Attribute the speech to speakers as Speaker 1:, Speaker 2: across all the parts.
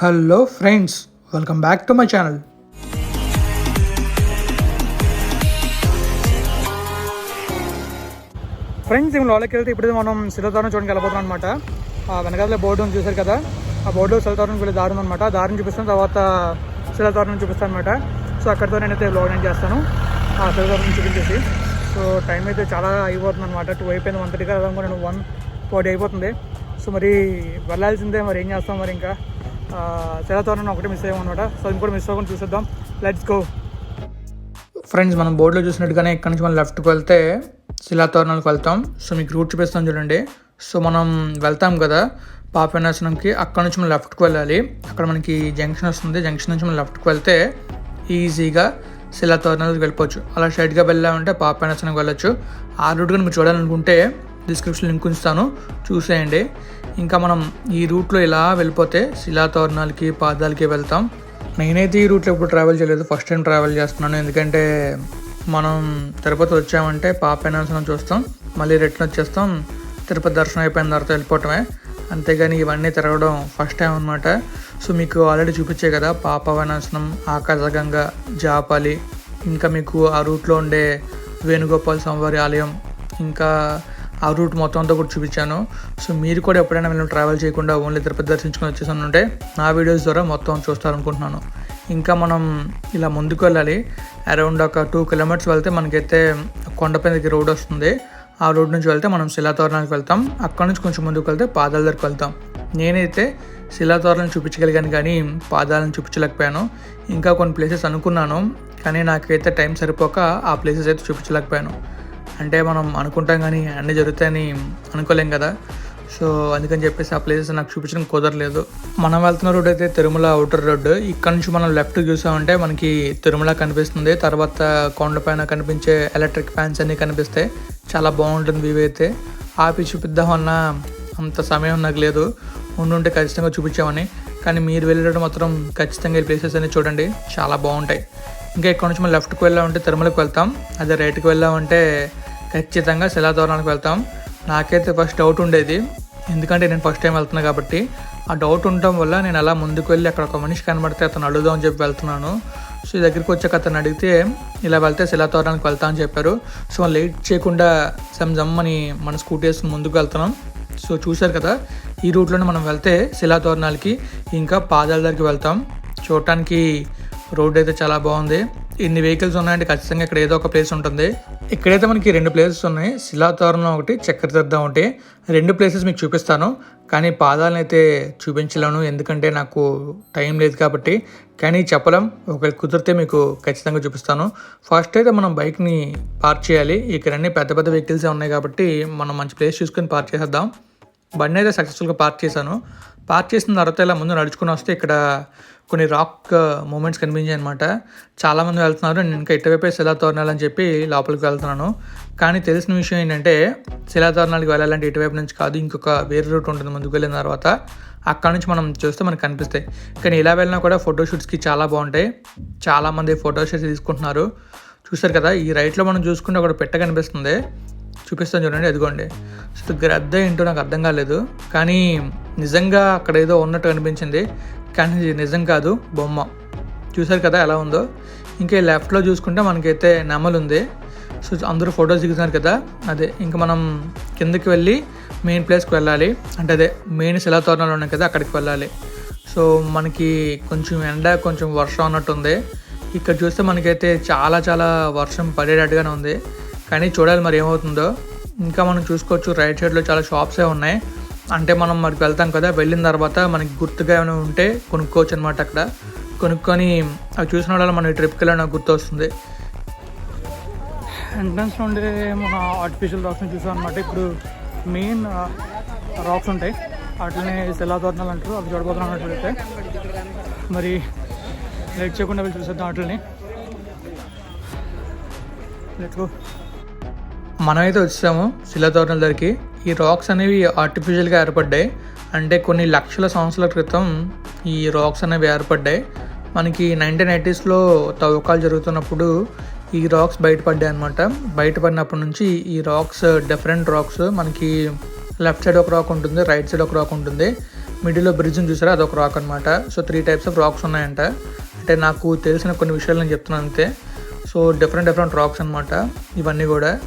Speaker 1: Hello friends welcome back to my channel. Friends మేము లోపలికి వెళ్తే ఇప్పుడు మనం శిలతారం చూడడానికి వెళ్ళిపోతాం అనమాట ఆ వెనకాల బోర్డు ఉంది చూసారు కదా? ఆ బోర్డు శిలతోరణం వెళ్ళే దారి అనమాట దారిని చూపిస్తాను తర్వాత శిలతారం చూపిస్తాను అనమాట సో అక్కడితో నేనైతే బ్లాగ్ నేను చేస్తాను. ఆ శిలతారం చూపించేసి. సో టైం అయితే చాలా అయిపోతుంది అనమాట టూ అయిపోయింది వన్ థర్టీ కదా నేను వన్ ఫార్టీ అయిపోతుంది. సో మరి వెళ్ళాల్సిందే మరి ఏం చేస్తాం మరి ఇంకా? శిలతోరణం ఒకటి మిస్ అయ్యామన్నమాట సో ఇంకోటి కూడా మిస్ అవ్వకుండా చూసేద్దాం. లెట్స్ గో ఫ్రెండ్స్ మనం బోర్డులో చూసినట్టుగానే ఇక్కడ నుంచి మనం లెఫ్ట్కి వెళ్తే శిలాతోరణాలకు వెళ్తాం. సో మీకు రూట్ చూపిస్తాం చూడండి. సో మనం వెళ్తాం కదా పాపనాశనంకి. అక్కడ నుంచి మనం లెఫ్ట్కి వెళ్ళాలి. అక్కడ మనకి జంక్షన్ వస్తుంది. జంక్షన్ నుంచి మనం లెఫ్ట్కి వెళ్తే ఈజీగా శిలాతోరణాలకు వెళ్ళిపోవచ్చు. అలా స్ట్రైట్గా వెళ్ళామంటే పాపనాశనంకి వెళ్ళొచ్చు. ఆ రూట్ కానీ మీరు చూడాలనుకుంటే డిస్క్రిప్షన్ లింక్ ఉంచుతాను. చూసేయండి. ఇంకా మనం ఈ రూట్లో ఇలా వెళ్ళిపోతే శిలాతోరణాలకి పాదాలకి వెళ్తాం. నేనైతే ఈ రూట్లో ఎప్పుడు ట్రావెల్ చేయలేదు. ఫస్ట్ టైం ట్రావెల్ చేస్తున్నాను. ఎందుకంటే మనం తిరుపతి వచ్చామంటే పాపనాశనం చూస్తాం. మళ్ళీ రిటర్న్ వచ్చేస్తాం. తిరుపతి దర్శనం అయిపోయిన తర్వాత వెళ్ళిపోవటమే. అంతేగాని ఇవన్నీ తిరగడం ఫస్ట్ టైం అనమాట సో మీకు ఆల్రెడీ చూపించే కదా పాప పాపవనాశనం ఆకాశగంగా జాపాలి ఇంకా మీకు ఆ రూట్లో ఉండే వేణుగోపాల్ స్వామివారి ఆలయం ఇంకా ఆ రూట్ మొత్తం అంతా కూడా చూపించాను. సో మీరు కూడా ఎప్పుడైనా మేము ట్రావెల్ చేయకుండా ఓన్లీ తిరుపతి దర్శించుకొని వచ్చేసాను ఉంటే నా వీడియోస్ ద్వారా మొత్తం చూస్తారనుకుంటున్నాను. ఇంకా మనం ఇలా ముందుకు వెళ్ళాలి. అరౌండ్ ఒక టూ కిలోమీటర్స్ వెళ్తే మనకైతే కొండపై దగ్గర రోడ్ వస్తుంది. ఆ రోడ్ నుంచి వెళ్తే మనం శిలాతోరణానికి వెళ్తాం. అక్కడ నుంచి కొంచెం ముందుకు వెళ్తే పాదాల దగ్గరికి వెళ్తాం. నేనైతే శిలాతోరణం చూపించగలిగాను కానీ పాదాలను చూపించలేకపోయాను. ఇంకా కొన్ని ప్లేసెస్ అనుకున్నాను కానీ నాకైతే టైం సరిపోక ఆ ప్లేసెస్ అయితే చూపించలేకపోయాను. అంటే మనం అనుకుంటాం కానీ అన్నీ జరుగుతాయని అనుకోలేం కదా. సో అందుకని చెప్పేసి ఆ ప్లేసెస్ నాకు చూపించడం కుదరలేదు. మనం వెళ్తున్న రోడ్ అయితే తిరుమల అవుటర్ రోడ్డు ఇక్కడ నుంచి మనం లెఫ్ట్ చూసామంటే మనకి తిరుమల కనిపిస్తుంది. తర్వాత కొండపైన కనిపించే ఎలక్ట్రిక్ ఫ్యాన్స్ అన్నీ కనిపిస్తాయి చాలా బాగుంటుంది వ్యూ అయితే. ఆపి చూపిద్దామన్న అంత సమయం నాకు లేదు. ఉండుంటే ఖచ్చితంగా చూపించామని. కానీ మీరు వెళ్ళేటప్పుడు మాత్రం ఖచ్చితంగా ఈ ప్లేసెస్ అన్ని చూడండి. చాలా బాగుంటాయి. ఇంకా ఇక్కడ నుంచి మనం లెఫ్ట్కి వెళ్ళామంటే తిరుమలకి వెళ్తాం. అదే రైట్కి వెళ్ళామంటే ఖచ్చితంగా శిలాతోరణానికి వెళ్తాం. నాకైతే ఫస్ట్ డౌట్ ఉండేది. ఎందుకంటే నేను ఫస్ట్ టైం వెళ్తున్నా కాబట్టి. ఆ డౌట్ ఉండటం వల్ల నేను అలా ముందుకు వెళ్ళి అక్కడ ఒక మనిషి కనబడితే అతను అడుగుదాం అని చెప్పి వెళ్తున్నాను. సో ఈ దగ్గరికి వచ్చాక అతను అడిగితే ఇలా వెళ్తే శిలాతోరణానికి వెళ్తా అని చెప్పారు. సో లేట్ చేయకుండా సమ్ జమ్మని మన స్కూటీ వేసుకుని ముందుకు వెళ్తున్నాం. సో చూశారు కదా ఈ రూట్లోనే మనం వెళ్తే శిలాతోరణాలకి ఇంకా పాదాల దగ్గరికి వెళ్తాం. చూడటానికి రోడ్ అయితే చాలా బాగుంది. ఇన్ని వెహికల్స్ ఉన్నాయంటే ఖచ్చితంగా ఇక్కడ ఏదో ఒక ప్లేస్ ఉంటుంది. ఇక్కడైతే మనకి రెండు ప్లేసెస్ ఉన్నాయి. శిలాతోరణం ఒకటి చక్రతీర్థం ఒకటి. రెండు ప్లేసెస్ మీకు చూపిస్తాను. కానీ పాదాలను అయితే చూపించలేను. ఎందుకంటే నాకు టైం లేదు కాబట్టి. కానీ చెప్పలేం. ఒకవేళ కుదిరితే మీకు ఖచ్చితంగా చూపిస్తాను. ఫస్ట్ అయితే మనం బైక్ని పార్క్ చేయాలి. ఇక్కడ అన్ని పెద్ద పెద్ద వెహికల్స్ ఉన్నాయి కాబట్టి మనం మంచి ప్లేస్ చూసుకొని పార్క్ చేసేద్దాం. బండి అయితే సక్సెస్ఫుల్గా పార్క్ చేశాను. పార్క్ చేసిన తర్వాత ఇలా ముందు నడుచుకుని వస్తే ఇక్కడ కొన్ని రాక్ uh, మూమెంట్స్ కనిపించాయి అనమాట చాలామంది వెళ్తున్నారు. నేను ఇంకా ఇటువైపే శిలాతోరణాలు అని చెప్పి లోపలికి వెళ్తున్నాను. కానీ తెలిసిన విషయం ఏంటంటే శిలాతోరణాలకు వెళ్ళాలంటే ఇటువైపు నుంచి కాదు ఇంకొక వేరే రూట్ ఉంటుంది ముందుకు వెళ్ళిన తర్వాత. అక్కడ నుంచి మనం చూస్తే మనకు కనిపిస్తాయి. కానీ ఇలా వెళ్ళినా కూడా ఫోటోషూట్స్కి చాలా బాగుంటాయి. చాలామంది ఫోటోషూట్స్ తీసుకుంటున్నారు. చూస్తారు కదా ఈ రైట్లో మనం చూసుకుంటే అక్కడ పెట్ట కనిపిస్తుంది. చూపిస్తాను చూడండి అదిగోండి. అసలు గ్రద్ద ఏంటో నాకు అర్థం కాలేదు. కానీ నిజంగా అక్కడ ఏదో ఉన్నట్టు అనిపించింది. కానీ ఇది నిజం కాదు బొమ్మ. చూసారు కదా ఎలా ఉందో? ఇంకా లెఫ్ట్లో చూసుకుంటే మనకైతే నెమలు ఉంది. సో అందరూ ఫొటోస్ దిగుతున్నారు కదా? అదే ఇంకా మనం కిందకి వెళ్ళి మెయిన్ ప్లేస్కి వెళ్ళాలి. అంటే అదే మెయిన్ శిలాతోరణాలు ఉన్నాయి కదా అక్కడికి వెళ్ళాలి. సో మనకి కొంచెం ఎండ కొంచెం వర్షం అన్నట్టుంది ఇక్కడ చూస్తే మనకైతే చాలా చాలా వర్షం పడేటట్టుగానే ఉంది. కానీ చూడాలి మరి ఏమవుతుందో. ఇంకా మనం చూసుకోవచ్చు రైట్ సైడ్లో చాలా షాప్సే ఉన్నాయి. అంటే మనం మరి వెళ్తాం కదా వెళ్ళిన తర్వాత మనకి గుర్తుగా ఏమైనా ఉంటే కొనుక్కోవచ్చు అనమాట అక్కడ. కొనుక్కొని అవి చూసిన వాళ్ళ మనం ట్రిప్కి వెళ్ళిన గుర్తు వస్తుంది ఎంట్రన్స్ ఉండే మన ఆర్టిఫిషియల్ రాక్స్ని చూసాం అనమాట ఇప్పుడు మెయిన్ రాక్స్ ఉంటాయి. వాటిని శిలాతోరణాలు అంటారు అవి చూడబోతున్నాం అన్నట్లయితే మరి లేట్ చేయకుండా వెళ్ళి చూసేద్దాం వాటిని లెట్స్ గో మనమైతే వచ్చాము శిలాతోరణాల దగ్గరికి. ఈ రాక్స్ అనేవి ఆర్టిఫిషియల్గా ఏర్పడ్డాయి. అంటే కొన్ని లక్షల సంవత్సరాల క్రితం ఈ రాక్స్ అనేవి ఏర్పడ్డాయి. మనకి నైన్టీన్ ఎయిటీస్లో తవ్వకాలు జరుగుతున్నప్పుడు ఈ రాక్స్ బయటపడ్డాయి అనమాట బయటపడినప్పటి నుంచి ఈ రాక్స్ డిఫరెంట్ రాక్స్ మనకి లెఫ్ట్ సైడ్ ఒక రాక్ ఉంటుంది రైట్ సైడ్ ఒక రాక్ ఉంటుంది. మిడిల్లో బ్రిడ్జ్ని చూసారా? అదొక రాక్ అనమాట so three types of rocks ఉన్నాయంట. అంటే నాకు తెలిసిన కొన్ని విషయాలు నేను చెప్తున్నాను అంతే. సో డిఫరెంట్ డిఫరెంట్ రాక్స్ అనమాట ఇవన్నీ కూడా.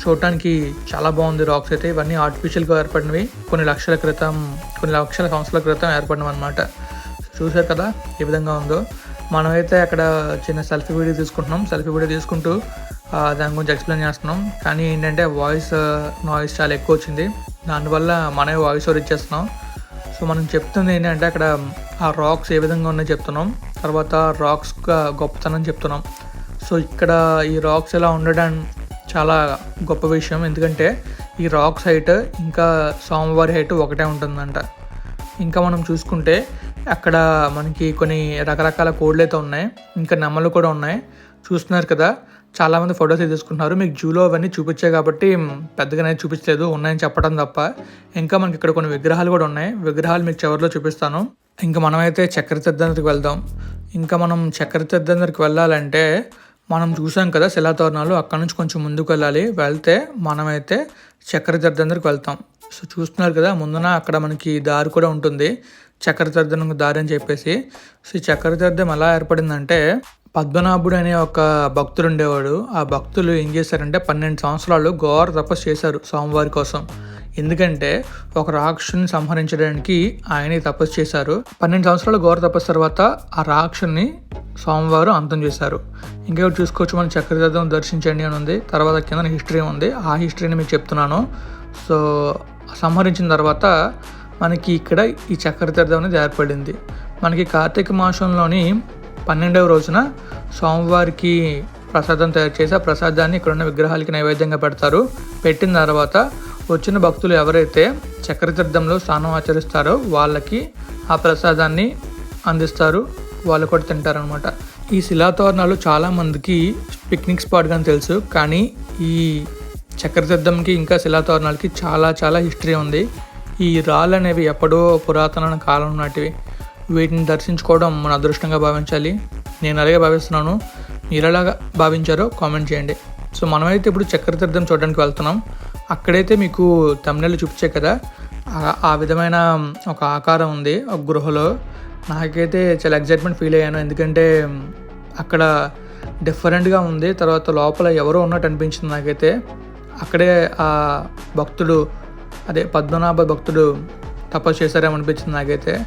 Speaker 1: చూడటానికి చాలా బాగుంది రాక్స్ అయితే. ఇవన్నీ ఆర్టిఫిషియల్గా ఏర్పడినవి. కొన్ని లక్షల క్రితం కొన్ని లక్షల సంవత్సరాల క్రితం ఏర్పడినవి అనమాట చూసారు కదా ఏ విధంగా ఉందో. మనమైతే అక్కడ చిన్న సెల్ఫీ వీడియో తీసుకుంటున్నాం. సెల్ఫీ వీడియో తీసుకుంటూ దాని గురించి ఎక్స్ప్లెయిన్ చేస్తున్నాం. కానీ ఏంటంటే వాయిస్ నాయిస్ చాలా ఎక్కువ వచ్చింది. దానివల్ల మనమే వాయిస్ ఓవర్ ఇచ్చేస్తున్నాం. సో మనం చెప్తుంది ఏంటంటే అక్కడ ఆ రాక్స్ ఏ విధంగా ఉన్నాయో చెప్తున్నాం. తర్వాత రాక్స్ గొప్పతనం చెప్తున్నాం. సో ఇక్కడ ఈ రాక్స్ ఎలా ఉండడం చాలా గొప్ప విషయం. ఎందుకంటే ఈ రాక్స్ హైట్ ఇంకా సోమవారి హైట్ ఒకటే ఉంటుందంట. ఇంకా మనం చూసుకుంటే అక్కడ మనకి కొన్ని రకరకాల కోడ్లు అయితే ఉన్నాయి. ఇంకా నెమ్మలు కూడా ఉన్నాయి. చూస్తున్నారు కదా చాలామంది ఫొటోస్ తీసుకుంటున్నారు. మీకు జూలో అవన్నీ చూపించాయి కాబట్టి పెద్దగా నేను చూపించలేదు ఉన్నాయని చెప్పడం తప్ప. ఇంకా మనకి ఇక్కడ కొన్ని విగ్రహాలు కూడా ఉన్నాయి. విగ్రహాలు మీకు చివరిలో చూపిస్తాను. ఇంకా మనమైతే చక్రతీర్థానికి వెళ్దాం. ఇంకా మనం చక్రతీర్థానికి వెళ్ళాలంటే మనం చూసాం కదా శిలాతోరణాలు అక్కడ నుంచి కొంచెం ముందుకు వెళ్ళాలి. వెళ్తే మనమైతే చక్ర దగ్గరికి వెళ్తాం. సో చూస్తున్నారు కదా ముందున అక్కడ మనకి దారి కూడా ఉంటుంది. చక్ర దారి అని చెప్పేసి. సో ఈ చక్రతీర్థం ఎలా ఏర్పడిందంటే పద్మనాభుడు అనే ఒక భక్తుడు ఉండేవాడు. ఆ భక్తులు ఏం చేశారంటే పన్నెండు సంవత్సరాలు ఘోర తపస్సు చేశారు స్వామివారి కోసం. ఎందుకంటే ఒక రాక్షసుని సంహరించడానికి ఆయనే తపస్సు చేశారు. పన్నెండు సంవత్సరాల ఘోర తపస్సు తర్వాత ఆ రాక్షసుని స్వామివారు అంతం చేశారు. ఇంకా చూసుకోవచ్చు మనం చక్రతీర్థం దర్శించండి అని ఉంది. తర్వాత కింద హిస్టరీ ఉంది. ఆ హిస్టరీని మీకు చెప్తున్నాను. సో సంహరించిన తర్వాత మనకి ఇక్కడ ఈ చక్రతీర్థం అనేది ఏర్పడింది. మనకి కార్తీక మాసంలోని పన్నెండవ రోజున స్వామివారికి ప్రసాదం తయారు చేసి ఆ ప్రసాదాన్ని ఇక్కడున్న విగ్రహాలకి నైవేద్యంగా పెడతారు. పెట్టిన తర్వాత వచ్చిన భక్తులు ఎవరైతే చక్రతీర్థంలో స్నానం ఆచరిస్తారో వాళ్ళకి ఆ ప్రసాదాన్ని అందిస్తారు. వాళ్ళు కూడా తింటారనమాట ఈ శిలాతోరణాలు చాలామందికి పిక్నిక్ స్పాట్ తెలుసు. కానీ ఈ చక్రతీర్థంకి ఇంకా శిలాతోరణాలకి చాలా చాలా హిస్టరీ ఉంది. ఈ రాళ్ళు అనేవి ఎప్పుడో పురాతన కాలం నాటివి. వీటిని దర్శించుకోవడం మన అదృష్టంగా భావించాలి. నేను అలాగే భావిస్తున్నాను. మీరు ఎలాగా భావించారో కామెంట్ చేయండి. సో మనమైతే ఇప్పుడు చక్రతీర్థం చూడడానికి వెళ్తున్నాం. అక్కడైతే మీకు తమిళలో చూపించే కదా ఆ- విధమైన ఒక ఆకారం ఉంది ఒక గృహలో. నాకైతే చాలా ఎగ్జైట్మెంట్ ఫీల్ అయ్యాను. ఎందుకంటే అక్కడ డిఫరెంట్గా ఉంది. తర్వాత లోపల ఎవరో ఉన్నట్టు అనిపించింది నాకైతే. అక్కడే ఆ భక్తుడు అదే పద్మనాభ భక్తుడు తపస్సు చేశారేమో అనిపించింది నాకైతే.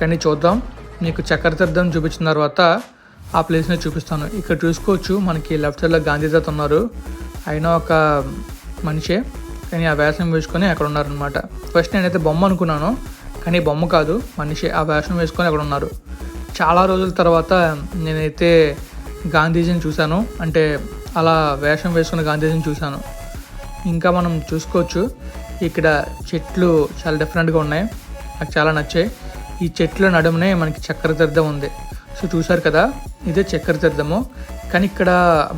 Speaker 1: కానీ చూద్దాం. మీకు చక్రతీర్థం చూపించిన తర్వాత ఆ ప్లేస్ని చూపిస్తాను. ఇక్కడ చూసుకోవచ్చు మనకి లెఫ్ట్ సైడ్లో గాంధీదాత్ ఉన్నారు. ఆయన ఒక మనిషే. కానీ ఆ వేషం వేసుకొని అక్కడ ఉన్నారనమాట ఫస్ట్ నేనైతే బొమ్మ అనుకున్నాను కానీ బొమ్మ కాదు మనిషి ఆ వేషం వేసుకొని అక్కడ ఉన్నారు. చాలా రోజుల తర్వాత నేనైతే గాంధీజీని చూశాను అంటే అలా వేషం వేసుకున్న గాంధీజీని చూశాను. ఇంకా మనం చూసుకోవచ్చు ఇక్కడ చెట్లు చాలా డిఫరెంట్గా ఉన్నాయి నాకు చాలా నచ్చాయి. ఈ చెట్ల నడుమునే మనకి చక్కెర తీర్థం ఉంది. సో చూశారు కదా ఇదే చక్కెర తీర్థము కానీ ఇక్కడ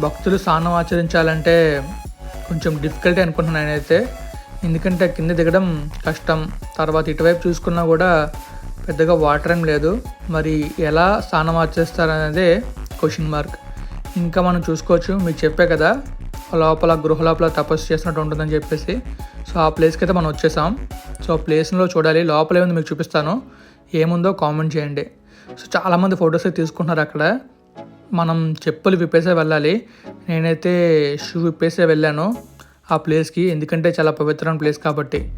Speaker 1: భక్తులు స్నానం ఆచరించాలంటే కొంచెం డిఫికల్టీ అనుకుంటున్నాను నేనైతే. ఎందుకంటే కింద దిగడం కష్టం. తర్వాత ఇటువైపు చూసుకున్నా కూడా పెద్దగా వాటర్ ఏం లేదు. మరి ఎలా స్నానం ఆచరిస్తారనేదే క్వశ్చన్ మార్క్ ఇంకా మనం చూసుకోవచ్చు. మీకు చెప్పే కదా లోపల గృహ లోపల తపస్సు చేసినట్టు ఉంటుందని చెప్పేసి. సో ఆ ప్లేస్కి అయితే మనం వచ్చేసాం. సో ఆ ప్లేస్లో చూడాలి. లోపల ఏముంది మీకు చూపిస్తాను. ఏముందో కామెంట్ చేయండి. సో చాలామంది ఫొటోస్ అయితే తీసుకుంటున్నారు అక్కడ. మనం చెప్పులు విప్పేసే వెళ్ళాలి. నేనైతే షూ విప్పేసే వెళ్ళాను ఆ ప్లేస్కి ఎందుకంటే చాలా పవిత్రమైన ప్లేస్ కాబట్టి.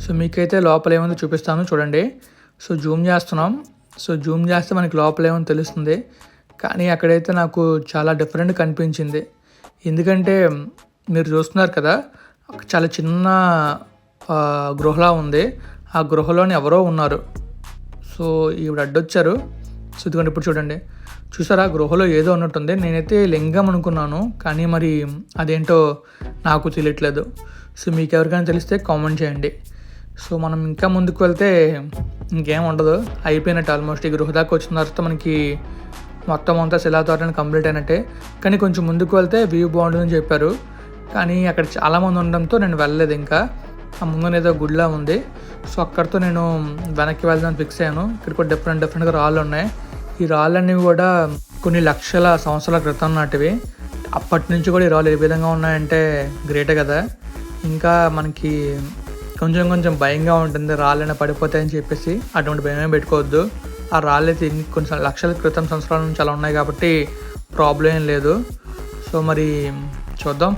Speaker 1: సో మీకైతే లోపల ఏముందో చూపిస్తాను చూడండి. సో జూమ్ చేస్తున్నాం. సో జూమ్ చేస్తే మనకి లోపల ఏమో తెలుస్తుంది. కానీ అక్కడైతే నాకు చాలా డిఫరెంట్ కనిపించింది. ఎందుకంటే మీరు చూస్తున్నారు కదా చాలా చిన్న గృహలా ఉంది. ఆ గృహలోని ఎవరో ఉన్నారు. సో ఈవిడ అడ్డొచ్చారు. సో ఇదిగోండి ఇప్పుడు చూడండి. చూసారా గృహలో ఏదో ఉన్నట్టుంది. నేనైతే లింగం అనుకున్నాను కానీ మరి అదేంటో నాకు తెలియట్లేదు. సో మీకు ఎవరికైనా తెలిస్తే కామెంట్ చేయండి. సో మనం ఇంకా ముందుకు వెళ్తే ఇంకేం ఉండదు. అయిపోయినట్టు ఆల్మోస్ట్ ఈ గృహ దాకా వచ్చిన తర్వాత మనకి మొత్తం అంతా శిలాతోటం కంప్లీట్ అయినట్టే. కానీ కొంచెం ముందుకు వెళ్తే వ్యూ బాగుంటుందని చెప్పారు. కానీ అక్కడ చాలామంది ఉండడంతో నేను వెళ్ళలేదు ఇంకా. ఆ ముందు ఏదో గుడిలా ఉంది. సో అక్కడితో నేను వెనక్కి వెళ్దామని ఫిక్స్ అయ్యాను. ఇక్కడ కూడా డిఫరెంట్ డిఫరెంట్గా రాళ్ళు ఉన్నాయి. ఈ రాళ్ళన్నీ కూడా కొన్ని లక్షల సంవత్సరాల క్రితం నాటివి. అప్పటి నుంచి కూడా ఈ రాళ్ళు ఏ విధంగా ఉన్నాయంటే గ్రేటే కదా. ఇంకా మనకి కొంచెం కొంచెం భయంగా ఉంటుంది రాళ్ళైనా పడిపోతాయని చెప్పేసి అటువంటి భయమే పెట్టుకోవద్దు. ఆ రాళ్ళు అయితే కొన్ని లక్షల క్రితం సంవత్సరాల నుంచి అలా ఉన్నాయి కాబట్టి ప్రాబ్లం ఏం లేదు. సో మరి చూద్దాం.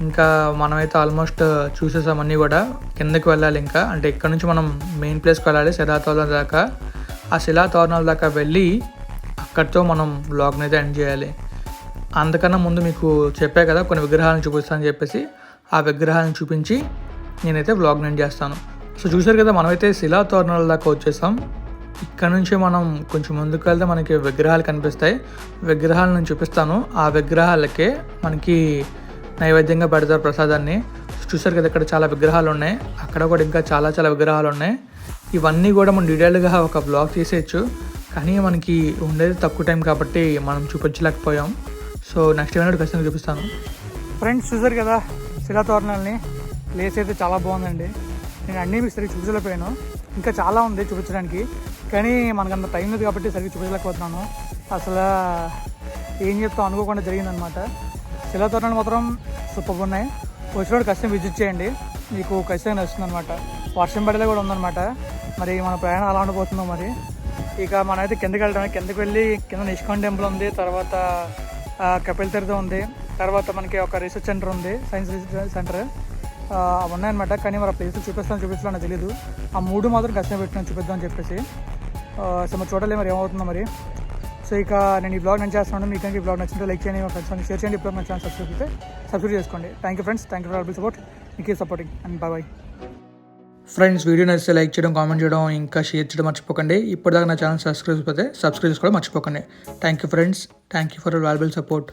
Speaker 1: ఇంకా మనమైతే ఆల్మోస్ట్ చూసేసాం అన్నీ కూడా. కిందకి వెళ్ళాలి ఇంకా. అంటే ఇక్కడ నుంచి మనం మెయిన్ ప్లేస్కి వెళ్ళాలి శరాతోల దాకా. ఆ శిలా తోరణాల దాకా వెళ్ళి అక్కడితో మనం బ్లాగ్ని అయితే ఎండ్ చేయాలి. అందుకన్నా ముందు మీకు చెప్పే కదా కొన్ని విగ్రహాలను చూపిస్తానని చెప్పేసి ఆ విగ్రహాలను చూపించి నేనైతే బ్లాగ్ ఎండ్ చేస్తాను. సో చూసారు కదా మనమైతే శిలా తోరణాల దాకా వచ్చేసాం. ఇక్కడ నుంచి మనం కొంచెం ముందుకు వెళ్తే మనకి విగ్రహాలు కనిపిస్తాయి. విగ్రహాలను చూపిస్తాను. ఆ విగ్రహాలకే మనకి నైవేద్యంగా పెడతారు ప్రసాదాన్ని. చూసారు కదా ఇక్కడ చాలా విగ్రహాలు ఉన్నాయి. అక్కడ కూడా ఇంకా చాలా చాలా విగ్రహాలు ఉన్నాయి. ఇవన్నీ కూడా మనం డీటెయిల్గా ఒక బ్లాగ్ తీసేయచ్చు. కానీ మనకి ఉండేది తక్కువ టైం కాబట్టి మనం చూపించలేకపోయాం. సో నెక్స్ట్ ఏమైనా ఖచ్చితంగా చూపిస్తాను. ఫ్రెండ్స్ చూసారు కదా శిలాతోరణాలని ప్లేస్ అయితే చాలా బాగుందండి. నేను అన్నీ మీకు సరిగ్గా చూపించలేకపోయాను. ఇంకా చాలా ఉంది చూపించడానికి. కానీ మనకు అంత టైం లేదు కాబట్టి సరిగ్గా చూపించలేకపోతున్నాను. అసలు ఏం చెప్తాం అనుకోకుండా జరిగిందనమాట శిలాతోరణాలు మాత్రం సూపర్ ఉన్నాయి. వచ్చినప్పుడు ఖచ్చితంగా విజిట్ చేయండి. మీకు ఖచ్చితంగా నచ్చుతుంది అనమాట వర్షం పడేలా కూడా ఉందన్నమాట. మరి మన ప్రయాణం అలా ఉండిపోతుందో మరి. ఇక మనమైతే కిందకి వెళ్ళడం కిందకి వెళ్ళి కింద నిష్కాన్ టెంపుల్ ఉంది తర్వాత కపిల్ తీర్థం ఉంది తర్వాత మనకి ఒక రీసెర్చ్ సెంటర్ ఉంది సైన్స్ రీసెర్చ్ సెంటర్. అవి ఉన్నాయన్నమాట కానీ మరి ఆ ప్లేస్ చూపిస్తాను చూపిస్తాను నాకు తెలియదు ఆ మూడు మాత్రం కష్టం పెట్టినా చూపిద్దాం అని చెప్పేసి. సో మరి చూడాలి మరి ఏమవుతుందో మరి. సో ఇక నేను ఈ బ్లాగ్ నేను చేస్తున్నాను మీకు ఈ బ్లాగ్ నచ్చిందో లైక్ చేయండి ఫ్రెండ్స్ షేర్ చేయండి ఇప్పుడు మన ఛానల్ సబ్స్క్రైబ్ అయితే సబ్స్క్రైబ్ చేసుకోండి. Thank you friends thank you for all support. మీకు supporting and bye bye. Friends video నచ్చితే లైక్ చేయడం కామెంట్ చేయడం ఇంకా షేర్ చేయడం మర్చిపోకండి. ఇప్పటిదాకా నా ఛానల్ సబ్స్క్రైబ్ అయితే సబ్స్క్రైబ్ చేసుకోవడం మర్చిపోకండి. Thank you friends thank you for valuable support